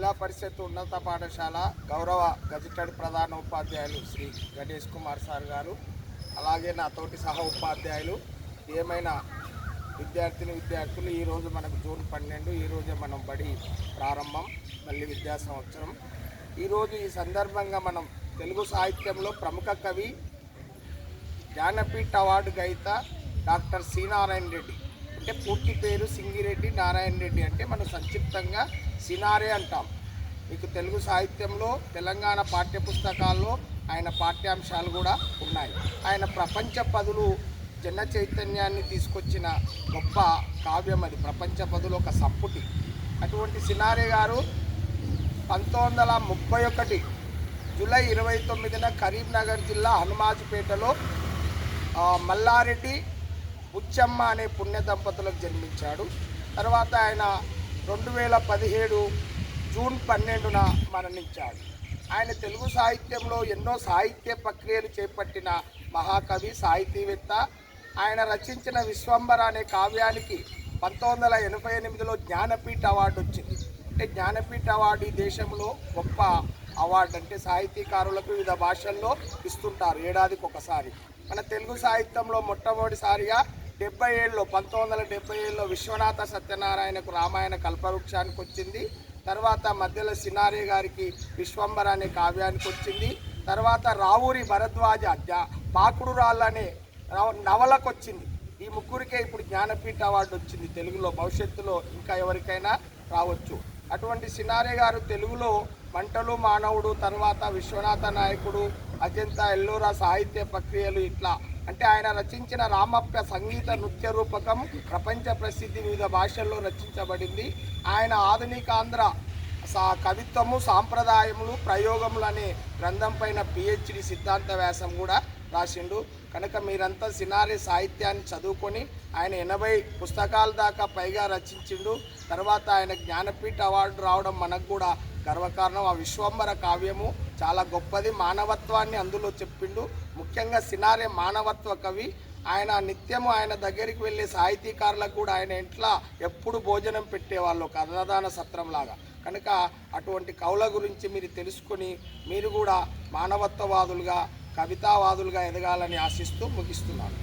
జిల్లా పరిషత్ ఉన్నత పాఠశాల గౌరవ గజిటెడ్ ప్రధాన ఉపాధ్యాయులు శ్రీ గణేష్ కుమార్ సార్ గారు అలాగే నా తోటి సహ ఉపాధ్యాయులు ఏమైనా విద్యార్థిని విద్యార్థులు ఈరోజు మనకు జూన్ పన్నెండు ఈరోజే మనం బడి ప్రారంభం మళ్ళీ విద్యా సంవత్సరం. ఈరోజు ఈ సందర్భంగా మనం తెలుగు సాహిత్యంలో ప్రముఖ కవి జ్ఞానపీఠ అవార్డు గయిత డాక్టర్ సి నారాయణ రెడ్డి. అంటే పూర్తి పేరు సింగిరెడ్డి నారాయణ రెడ్డి అంటే మనం సంక్షిప్తంగా సినారే అంటాం. మీకు తెలుగు సాహిత్యంలో తెలంగాణ పాఠ్యపుస్తకాల్లో ఆయన పాఠ్యాంశాలు కూడా ఉన్నాయి. ఆయన ప్రపంచ పదులు జన చైతన్యాన్ని తీసుకొచ్చిన గొప్ప కావ్యం అది. ప్రపంచ పదులు ఒక సంపుటి. అటువంటి సినారే గారు పంతొమ్మిది వందల ముప్పై ఒకటి జూలై ఇరవై తొమ్మిదిన కరీంనగర్ జిల్లా హనుమాజ్పేటలో మల్లారెడ్డి బుచ్చమ్మ అనే పుణ్య దంపతులకు జన్మించాడు. తర్వాత ఆయన రెండు వేల పదిహేడు జూన్ పన్నెండున మరణించాడు. ఆయన తెలుగు సాహిత్యంలో ఎన్నో సాహిత్య ప్రక్రియలు చేపట్టిన మహాకవి సాహితీవేత్త. ఆయన రచించిన విశ్వంబర అనే కావ్యానికి పంతొమ్మిది వందల ఎనభై ఎనిమిదిలో జ్ఞానపీఠ అవార్డు వచ్చింది. అంటే జ్ఞానపీఠ అవార్డు ఈ దేశంలో గొప్ప అవార్డు అంటే సాహితీకారులకు వివిధ భాషల్లో ఇస్తుంటారు ఏడాదికి ఒకసారి మన తెలుగు సాహిత్యంలో మొట్టమొదటిసారిగా డెబ్బై ఏళ్ళలో పంతొమ్మిది వందల డెబ్బై ఏళ్ళలో విశ్వనాథ సత్యనారాయణకు రామాయణ కల్పవృక్షానికి వచ్చింది. తర్వాత మధ్యలో సినారే గారికి విశ్వంబర అనే కావ్యానికి వచ్చింది. తర్వాత రావూరి భరద్వాజ జ- పాకుడు రాళ్ళు అనే నవలకు వచ్చింది. ఈ ముగ్గురికే ఇప్పుడు జ్ఞానపీఠ అవార్డు వచ్చింది. తెలుగులో భవిష్యత్తులో ఇంకా ఎవరికైనా రావచ్చు. అటువంటి సినారే గారు తెలుగులో మంటలు మానవుడు తర్వాత విశ్వనాథ నాయకుడు అజంతా ఎల్లోరా సాహిత్య ప్రక్రియలు ఇట్లా. అంటే ఆయన రచించిన రామప్ప సంగీత నృత్య రూపకం ప్రపంచ ప్రసిద్ధి వివిధ భాషల్లో రచించబడింది. ఆయన ఆధునికాంధ్ర సా కవిత్వము సాంప్రదాయములు ప్రయోగములు అనే గ్రంథం పైన పిహెచ్డి సిద్ధాంత వ్యాసం కూడా రాసిండు. కనుక మీరంతా సినారి సాహిత్యాన్ని చదువుకొని ఆయన ఎనభై పుస్తకాల దాకా పైగా రచించిండు. తర్వాత ఆయన జ్ఞానపీఠ అవార్డు రావడం మనకు కూడా గర్వకారణం. ఆ విశ్వంబర కావ్యము చాలా గొప్పది. మానవత్వాన్ని అందులో చెప్పిండు. ముఖ్యంగా సినారే మానవత్వ కవి. ఆయన నిత్యము ఆయన దగ్గరికి వెళ్ళే సాహితీకారులకు కూడా ఆయన ఇంట్లో ఎప్పుడు భోజనం పెట్టేవాళ్ళు ఒక అన్నదాన సత్రంలాగా. కనుక అటువంటి కవుల గురించి మీరు తెలుసుకొని మీరు కూడా మానవత్వవాదులుగా కవితావాదులుగా ఎదగాలని ఆశిస్తూ ముగిస్తున్నాను.